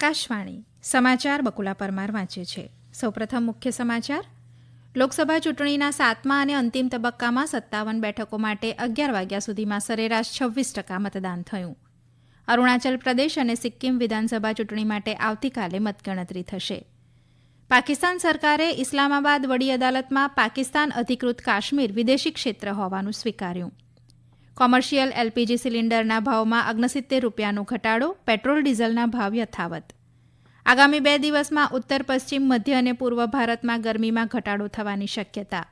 આકાશવાણી સમાચાર બકુલા પરમાર વાંચે છે. સૌપ્રથમ મુખ્ય સમાચાર. લોકસભા ચૂંટણીના સાતમા અને અંતિમ તબક્કામાં સત્તાવન બેઠકો માટે અગિયાર વાગ્યા સુધીમાં સરેરાશ છવ્વીસ ટકા મતદાન થયું. અરુણાચલ પ્રદેશ અને સિક્કિમ વિધાનસભા ચૂંટણી માટે આવતીકાલે મતગણતરી થશે. પાકિસ્તાન સરકારે ઇસ્લામાબાદ વડી અદાલતમાં પાકિસ્તાન અધિકૃત કાશ્મીર વિદેશી ક્ષેત્ર હોવાનું સ્વીકાર્યું. કોમર્શિયલ એલપીજી સિલિન્ડરના ભાવમાં અગ્નસિત્તેર રૂપિયાનો ઘટાડો, પેટ્રોલ ડીઝલના ભાવ યથાવત. આગામી બે દિવસમાં ઉત્તર, પશ્ચિમ, મધ્ય અને પૂર્વ ભારતમાં ગરમીમાં ઘટાડો થવાની શક્યતા.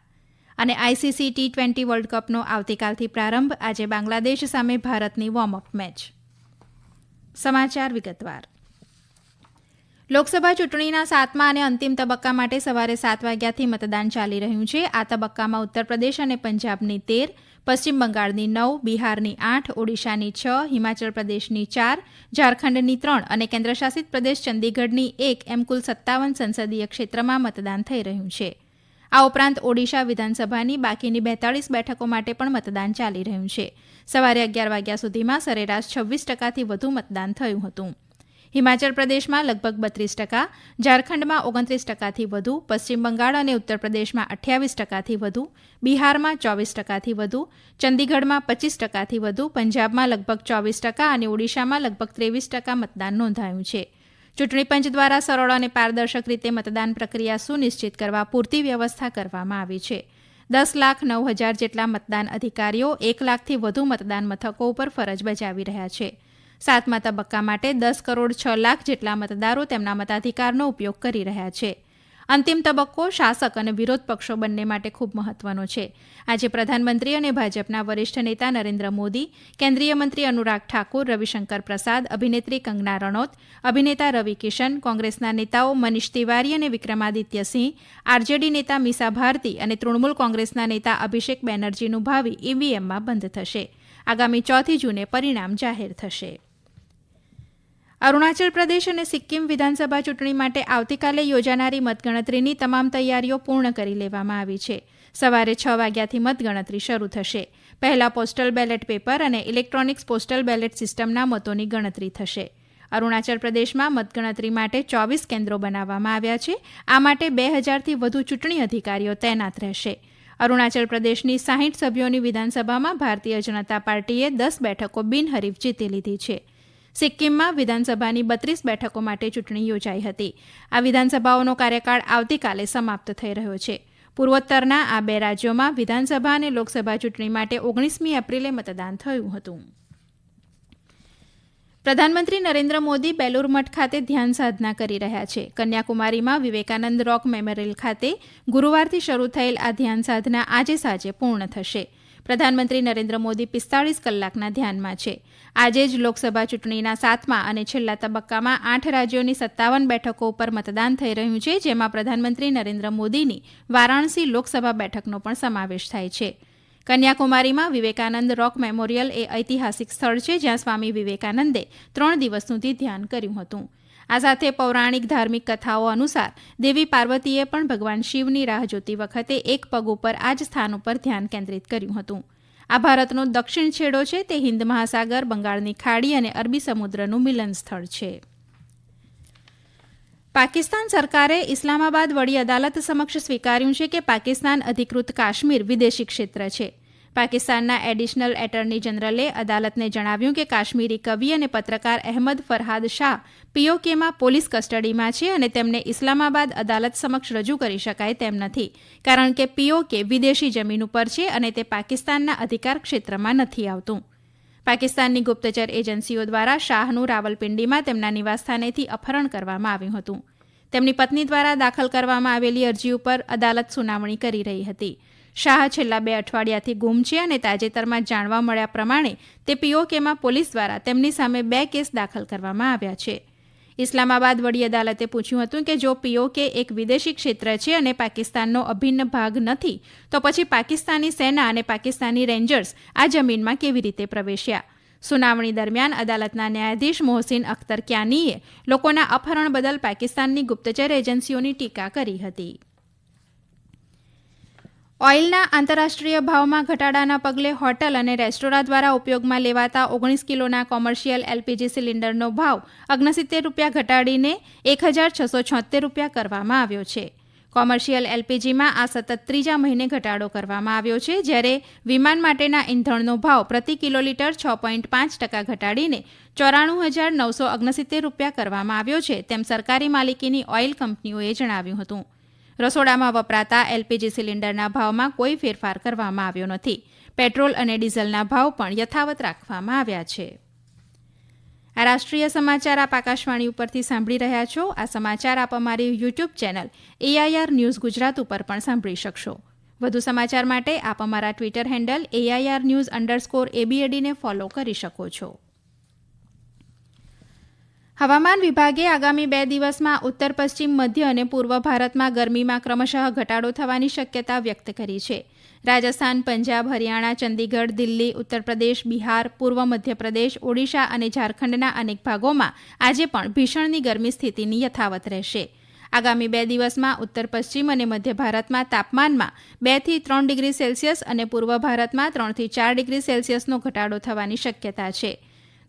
અને આઈસીસી ટી ટ્વેન્ટી વર્લ્ડ કપનો આવતીકાલથી પ્રારંભ આજે બાંગ્લાદેશ સામે ભારતની વોર્મઅપ મેચ સમાચાર વિગતવાર. લોકસભા ચૂંટણીના સાતમા અને અંતિમ તબક્કા માટે સવારે સાત વાગ્યાથી મતદાન ચાલી રહ્યું છે. આ તબક્કામાં ઉત્તર પ્રદેશ અને પંજાબની તેર, પશ્ચિમ બંગાળની નવ, બિહારની આઠ, ઓડિશાની છ, હિમાચલ પ્રદેશની ચાર, ઝારખંડની ત્રણ અને કેન્દ્રશાસિત પ્રદેશ ચંદીગઢની એક એમ કુલ સત્તાવન સંસદીય ક્ષેત્રમાં મતદાન થઈ રહ્યું છે. આ ઉપરાંત ઓડિશા વિધાનસભાની બાકીની બેતાળીસ બેઠકો માટે પણ મતદાન ચાલી રહ્યું છે. સવારે અગિયાર વાગ્યા સુધીમાં સરેરાશ છવ્વીસ ટકાથી વધુ મતદાન થયું હતું. હિમાચલ પ્રદેશમાં લગભગ બત્રીસ ટકા, ઝારખંડમાં ઓગણત્રીસ ટકાથી વધુ, પશ્ચિમ બંગાળ અને ઉત્તર પ્રદેશમાં અઠ્યાવીસ ટકાથી વધુ, બિહારમાં ચોવીસ ટકાથી વધુ, ચંદીગઢમાં પચીસ ટકાથી વધુ, પંજાબમાં લગભગ ચોવીસ ટકા અને ઓડિશામાં લગભગ ત્રેવીસ ટકા મતદાન નોંધાયું છે. ચૂંટણી પંચ દ્વારા સરળ અને પારદર્શક રીતે મતદાન પ્રક્રિયા સુનિશ્ચિત કરવા પૂરતી વ્યવસ્થા કરવામાં આવી છે. દસ લાખ નવ હજાર જેટલા મતદાન અધિકારીઓ એક લાખથી વધુ મતદાન મથકો ઉપર ફરજ બજાવી રહ્યા છે. સાતમા તબક્કા માટે દસ કરોડ છ લાખ જેટલા મતદારો તેમના મતાધિકારનો ઉપયોગ કરી રહ્યા છે. અંતિમ તબક્કો શાસક અને વિરોધ પક્ષો બંને માટે ખૂબ મહત્વનો છે. આજે પ્રધાનમંત્રી અને ભાજપના વરિષ્ઠ નેતા નરેન્દ્ર મોદી, કેન્દ્રીય મંત્રી અનુરાગ ઠાકુર, રવિશંકર પ્રસાદ, અભિનેત્રી કંગના રણોત, અભિનેતા રવિ કિશન, કોંગ્રેસના નેતાઓ મનીષ તિવારી અને વિક્રમાદિત્ય સિંહ, આરજેડી નેતા મીસા ભારતી અને તૃણમૂલ કોંગ્રેસના નેતા અભિષેક બેનર્જીનું ભાવિ ઈવીએમમાં બંધ થશે. આગામી ચોથી જૂને પરિણામ જાહેર થશે. અરુણાચલ પ્રદેશ અને સિક્કિમ વિધાનસભા ચૂંટણી માટે આવતીકાલે યોજાનારી મતગણતરીની તમામ તૈયારીઓ પૂર્ણ કરી લેવામાં આવી છે. સવારે છ વાગ્યાથી મતગણતરી શરૂ થશે. પહેલા પોસ્ટલ બેલેટ પેપર અને ઇલેક્ટ્રોનિક્સ પોસ્ટલ બેલેટ સિસ્ટમના મતોની ગણતરી થશે. અરુણાચલ પ્રદેશમાં મતગણતરી માટે ચોવીસ કેન્દ્રો બનાવવામાં આવ્યા છે. આ માટે બે હજારથી વધુ ચૂંટણી અધિકારીઓ તૈનાત રહેશે. અરુણાચલ પ્રદેશની સાહીઠ સભ્યોની વિધાનસભામાં ભારતીય જનતા પાર્ટીએ દસ બેઠકો બિનહરીફ જીતી લીધી છે. સિક્કિમમાં વિધાનસભાની બત્રીસ બેઠકો માટે ચૂંટણી યોજાઈ હતી. આ વિધાનસભાઓનો કાર્યકાળ આવતીકાલે સમાપ્ત થઈ રહ્યો છે. પૂર્વોત્તરના આ બે રાજ્યોમાં વિધાનસભા અને લોકસભા ચૂંટણી માટે ઓગણીસમી એપ્રિલે મતદાન થયું હતું. પ્રધાનમંત્રી નરેન્દ્ર મોદી બેલુર મઠ ખાતે ધ્યાન સાધના કરી રહ્યા છે. કન્યાકુમારીમાં વિવેકાનંદ રોક મેમોરિયલ ખાતે ગુરુવારથી શરૂ થયેલ આ ધ્યાન સાધના આજે સાંજે પૂર્ણ થશે. પ્રધાનમંત્રી નરેન્દ્ર મોદી પિસ્તાળીસ કલાકના ધ્યાનમાં છે. આજે જ લોકસભા ચૂંટણીના સાતમા અને છેલ્લા તબક્કામાં આઠ રાજ્યોની સત્તાવન બેઠકો ઉપર મતદાન થઈ રહ્યું છે, જેમાં પ્રધાનમંત્રી નરેન્દ્ર મોદીની વારાણસી લોકસભા બેઠકનો પણ સમાવેશ થાય છે. કન્યાકુમારીમાં વિવેકાનંદ રોક મેમોરિયલ એ ઐતિહાસિક સ્થળ છે, જ્યાં સ્વામી વિવેકાનંદે ત્રણ દિવસ સુધી ધ્યાન કર્યું હતું. આ સાથે પૌરાણિક ધાર્મિક કથાઓ અનુસાર દેવી પાર્વતીએ પણ ભગવાન શિવની રાહ જોતી વખતે એક પગ ઉપર આ જ સ્થાન ઉપર ધ્યાન કેન્દ્રિત કર્યું હતું. આ ભારતનો દક્ષિણ છેડો છે તે હિન્દ મહાસાગર, બંગાળની ખાડી અને અરબી સમુદ્રનું મિલન સ્થળ છે. પાકિસ્તાન સરકારે ઇસ્લામાબાદ વડી અદાલત સમક્ષ સ્વીકાર્યું છે કે પાકિસ્તાન અધિકૃત કાશ્મીર વિદેશી ક્ષેત્ર છે. પાકિસ્તાનના એડિશનલ એટર્ની જનરલે અદાલતને જણાવ્યું કે કાશ્મીરી કવિ અને પત્રકાર અહેમદ ફરહાદ શાહ પીઓકેમાં પોલીસ કસ્ટડીમાં છે અને તેમને ઇસ્લામાબાદ અદાલત સમક્ષ રજૂ કરી શકાય તેમ નથી. કારણ કે પીઓકે વિદેશી જમીન ઉપર છે અને તે પાકિસ્તાનના અધિકાર ક્ષેત્રમાં નથી આવતું. પાકિસ્તાનની ગુપ્તચર એજન્સીઓ દ્વારા શાહનું રાવલપિંડીમાં તેમના નિવાસસ્થાનેથી અપહરણ કરવામાં આવ્યું હતું. તેમની પત્ની દ્વારા દાખલ કરવામાં આવેલી અરજી ઉપર અદાલત સુનાવણી કરી રહી હતી. શાહ છેલ્લા બે અઠવાડિયાથી ગુમ છે અને તાજેતરમાં જાણવા મળ્યા પ્રમાણે તે પીઓકેમાં પોલીસ દ્વારા તેમની સામે બે કેસ દાખલ કરવામાં આવ્યા છે. ઇસ્લામાબાદ વડી અદાલતે પૂછ્યું હતું કે જો પીઓકે એક વિદેશી ક્ષેત્ર છે અને પાકિસ્તાનનો અભિન્ન ભાગ નથી, તો પછી પાકિસ્તાની સેના અને પાકિસ્તાની રેન્જર્સ આ જમીનમાં કેવી રીતે પ્રવેશ્યા? સુનાવણી દરમિયાન અદાલતના ન્યાયાધીશ મોહસિન અખ્તર ક્યાનીએ લોકોના અપહરણ બદલ પાકિસ્તાનની ગુપ્તચર એજન્સીઓની ટીકા કરી હતી. ઓઇલના આંતરરાષ્ટ્રીય ભાવમાં ઘટાડાના પગલે હોટલ અને રેસ્ટોરાં દ્વારા ઉપયોગમાં લેવાતા ઓગણીસ કિલોના કોમર્શિયલ એલપીજી સિલિન્ડરનો ભાવ અગ્નસિત્તેર રૂપિયા ઘટાડીને એક હજાર છસો છોતેર રૂપિયા કરવામાં આવ્યો છે. કોમર્શિયલ એલપીજીમાં આ સતત ત્રીજા મહિને ઘટાડો કરવામાં આવ્યો છે, જ્યારે વિમાન માટેના ઇંધણનો ભાવ પ્રતિ કિલોલીટર છ પોઈન્ટ પાંચ ટકા ઘટાડીને ચોરાણું હજાર નવસો અગ્નસિત્તેર રૂપિયા કરવામાં આવ્યો છે, તેમ સરકારી માલિકીની ઓઇલ કંપનીઓએ જણાવ્યું હતું. રસોડામાં વપરાતા એલપીજી સિલિન્ડરના ભાવમાં કોઈ ફેરફાર કરવામાં આવ્યો નથી. પેટ્રોલ અને ડીઝલના ભાવ પણ યથાવત રાખવામાં આવ્યા છે. આ રાષ્ટ્રીય સમાચાર આપ આકાશવાણી ઉપરથી સાંભળી રહ્યા છો. આ સમાચાર આપ અમારી YouTube channel AIR news Gujarat ઉપર પણ સાંભળી શકશો. વધુ સમાચાર માટે આપ અમારા Twitter handle AIR news underscore એબીએડીને follow કરી શકો છો. હવામાન વિભાગે આગામી બે દિવસમાં ઉત્તર, પશ્ચિમ, મધ્ય અને પૂર્વ ભારતમાં ગરમીમાં ક્રમશઃ ઘટાડો થવાની શક્યતા વ્યક્ત કરી છે. રાજસ્થાન, પંજાબ, હરિયાણા, ચંદીગઢ, દિલ્હી ઉત્તર પ્રદેશ બિહાર, પૂર્વ મધ્યપ્રદેશ, ઓડિશા અને ઝારખંડના અનેક ભાગોમાં આજે પણ ભીષણની ગરમી સ્થિતિની યથાવત રહેશે. આગામી બે દિવસમાં ઉત્તર, પશ્ચિમ અને મધ્ય ભારતમાં તાપમાનમાં બેથી ત્રણ ડિગ્રી સેલ્સિયસ અને પૂર્વ ભારતમાં ત્રણથી ચાર ડિગ્રી સેલ્સિયસનો ઘટાડો થવાની શક્યતા છે.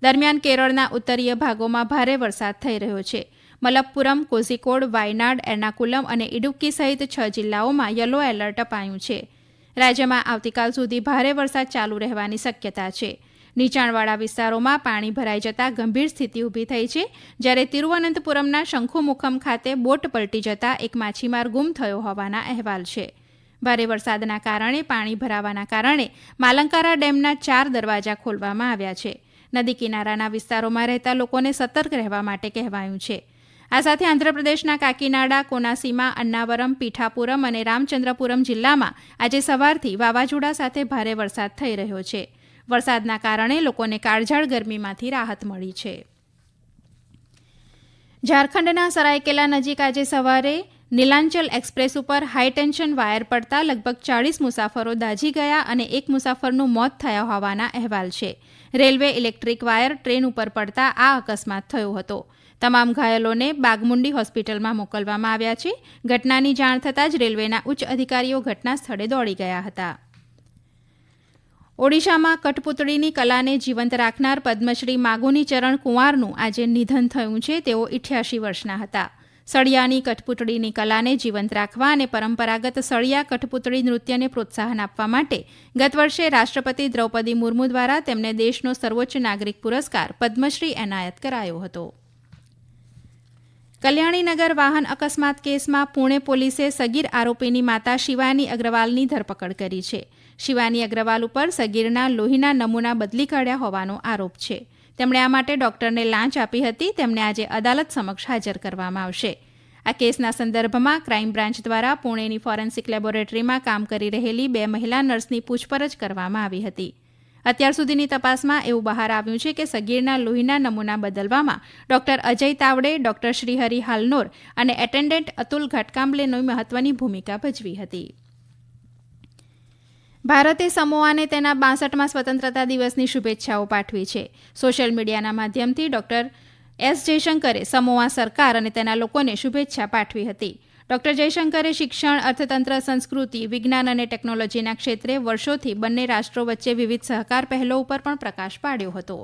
દરમિયાન કેરળના ઉત્તરીય ભાગોમાં ભારે વરસાદ થઈ રહ્યો છે. મલપ્પુરમ, કોઝિકોડ, વાયનાડ, એર્નાકુલમ અને ઇડુક્કી સહિત છ જિલ્લાઓમાં યલો એલર્ટ અપાયું છે. રાજ્યમાં આવતીકાલ સુધી ભારે વરસાદ ચાલુ રહેવાની શક્યતા છે. નીચાણવાળા વિસ્તારોમાં પાણી ભરાઈ જતા ગંભીર સ્થિતિ ઊભી થઈ છે, જ્યારે તિરુવનંતપુરમના શંખુમુખમ ખાતે બોટ પલટી જતા એક માછીમાર ગુમ થયો હોવાના અહેવાલ છે. ભારે વરસાદના કારણે પાણી ભરાવાના કારણે માલંકારા ડેમના ચાર દરવાજા ખોલવામાં આવ્યા છે. નદી કિનારાના વિસ્તારોમાં રહેતા લોકોને સતર્ક રહેવા માટે કહેવાયું છે. આ સાથે આંધ્રપ્રદેશના કાકીનાડા, કોનાસીમા, અન્નાવરમ, પીઠાપુરમ અને રામચંદ્રપુરમ જિલ્લામાં આજે સવારથી વાવાઝોડા સાથે ભારે વરસાદ થઈ રહ્યો છે. વરસાદના કારણે લોકોને કાળઝાળ ગરમીમાંથી રાહત મળી છે. ઝારખંડના સરાયકેલા નજીક આજે સવારે નીલાંચલ એક્સપ્રેસ ઉપર હાઈટેન્શન વાયર પડતા લગભગ ચાળીસ મુસાફરો દાઝી ગયા અને એક મુસાફરનું મોત થયા હોવાના અહેવાલ છે. રેલવે ઇલેક્ટ્રિક વાયર ટ્રેન ઉપર પડતા આ અકસ્માત થયો હતો. તમામ ઘાયલોને બાગમુંડી હોસ્પિટલમાં મોકલવામાં આવ્યા છે. ઘટનાની જાણ થતાં જ રેલવેના ઉચ્ચ અધિકારીઓ ઘટના સ્થળે દોડી ગયા હતા. ઓડિશામાં કઠપુતળીની કલાને જીવંત રાખનાર પદ્મશ્રી માગુની ચરણ કુંવારનું આજે નિધન થયું છે, તેઓ ઇઠ્યાસી વર્ષના હતા. સળિયાની કઠપુતળીની કલાને જીવંત રાખવા અને પરંપરાગત સળિયા કઠપુતળી નૃત્યને પ્રોત્સાહન આપવા માટે ગત વર્ષે રાષ્ટ્રપતિ દ્રૌપદી મુર્મુ દ્વારા તેમને દેશનો સર્વોચ્ચ નાગરિક પુરસ્કાર પદ્મશ્રી એનાયત કરાયો હતો. કલ્યાણીનગર વાહન અકસ્માત કેસમાં પુણે પોલીસે સગીર આરોપીની માતા શિવાની અગ્રવાલની ધરપકડ કરી છે. શિવાની અગ્રવાલ ઉપર સગીરના લોહીના નમૂના બદલી કાઢ્યા હોવાનો આરોપ છે. તેમણે આ માટે ડોક્ટરને લાંચ આપી હતી. તેમને આજે અદાલત સમક્ષ હાજર કરવામાં આવશે. આ કેસના સંદર્ભમાં ક્રાઇમ બ્રાન્ચ દ્વારા પુણેની ફોરેન્સિક લેબોરેટરીમાં કામ કરી રહેલી બે મહિલા નર્સની પૂછપરછ કરવામાં આવી હતી. અત્યાર સુધીની તપાસમાં એવું બહાર આવ્યું છે કે સગીરના લોહીના નમૂના બદલવામાં ડોક્ટર અજય તાવડે, ડોક્ટર શ્રીહરિ હાલનોર અને એટેન્ડન્ટ અતુલ ઘટકાંબલેની મહત્વની ભૂમિકા ભજવી હતી. ભારતે સમોઆને તેના બાસઠમાં સ્વતંત્રતા દિવસની શુભેચ્છાઓ પાઠવી છે. સોશિયલ મીડિયાના માધ્યમથી ડોક્ટર એસ જયશંકરે સમોઆ સરકાર અને તેના લોકોને શુભેચ્છા પાઠવી હતી. ડોક્ટર જયશંકરે શિક્ષણ, અર્થતંત્ર, સંસ્કૃતિ, વિજ્ઞાન અને ટેકનોલોજીના ક્ષેત્રે વર્ષોથી બંને રાષ્ટ્રો વચ્ચે વિવિધ સહકાર પહેલો ઉપર પણ પ્રકાશ પાડ્યો હતો.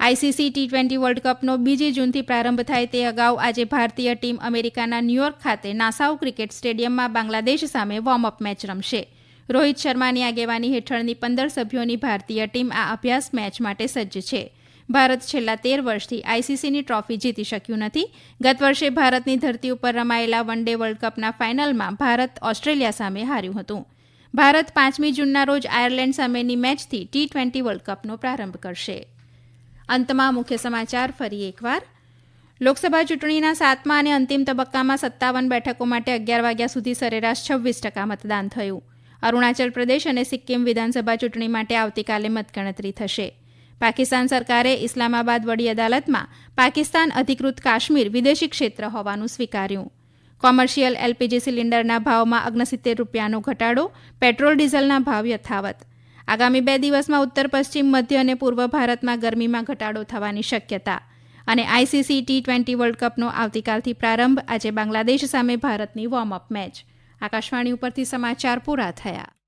આઈસીસી ટી ટ્વેન્ટી વર્લ્ડ કપનો બીજી જૂનથી પ્રારંભ થાય તે અગાઉ આજે ભારતીય ટીમ અમેરિકાના ન્યૂયોર્ક ખાતે નાસાઉ ક્રિકેટ સ્ટેડિયમમાં બાંગ્લાદેશ સામે વોર્મઅપ મેચ રમશે. રોહિત શર્માની આગેવાની હેઠળની પંદર સભ્યોની ભારતીય ટીમ આ અભ્યાસ મેચ માટે સજ્જ છે. ભારત છેલ્લા તેર વર્ષથી આઈસીસીની ટ્રોફી જીતી શક્યું નથી. ગત વર્ષે ભારતની ધરતી ઉપર રમાયેલા વન ડે વર્લ્ડ કપના ફાઇનલમાં ભારત ઓસ્ટ્રેલિયા સામે હાર્યું હતું. ભારત પાંચમી જૂનના રોજ આયર્લેન્ડ સામેની મેચથી ટી ટ્વેન્ટી વર્લ્ડ કપનો પ્રારંભ કરશે. અંતમાં મુખ્ય સમાચાર ફરી એકવાર. લોકસભા ચૂંટણીના સાતમા અને અંતિમ તબક્કામાં સત્તાવન બેઠકો માટે અગિયાર વાગ્યા સુધી સરેરાશ છવ્વીસ ટકા મતદાન થયું. અરુણાચલ પ્રદેશ અને સિક્કિમ વિધાનસભા ચૂંટણી માટે આવતીકાલે મતગણતરી થશે. પાકિસ્તાન સરકારે ઇસ્લામાબાદ વડી અદાલતમાં પાકિસ્તાન અધિકૃત કાશ્મીર વિદેશી ક્ષેત્ર હોવાનું સ્વીકાર્યું. કોમર્શિયલ એલપીજી સિલિન્ડરના ભાવમાં અગ્નસિત્તેર રૂપિયાનો ઘટાડો, પેટ્રોલ ડીઝલના ભાવ યથાવત. આગામી બે દિવસમાં ઉત્તર પશ્ચિમ, મધ્ય અને પૂર્વ ભારતમાં ગરમીમાં ઘટાડો થવાની શક્યતા. અને આઈસીસી ટી ટ્વેન્ટી વર્લ્ડ કપનો આવતીકાલથી પ્રારંભ, આજે બાંગ્લાદેશ સામે ભારતની વોર્મઅપ મેચ આકાશવાણી ઉપરથી સમાચાર પૂરા થયા.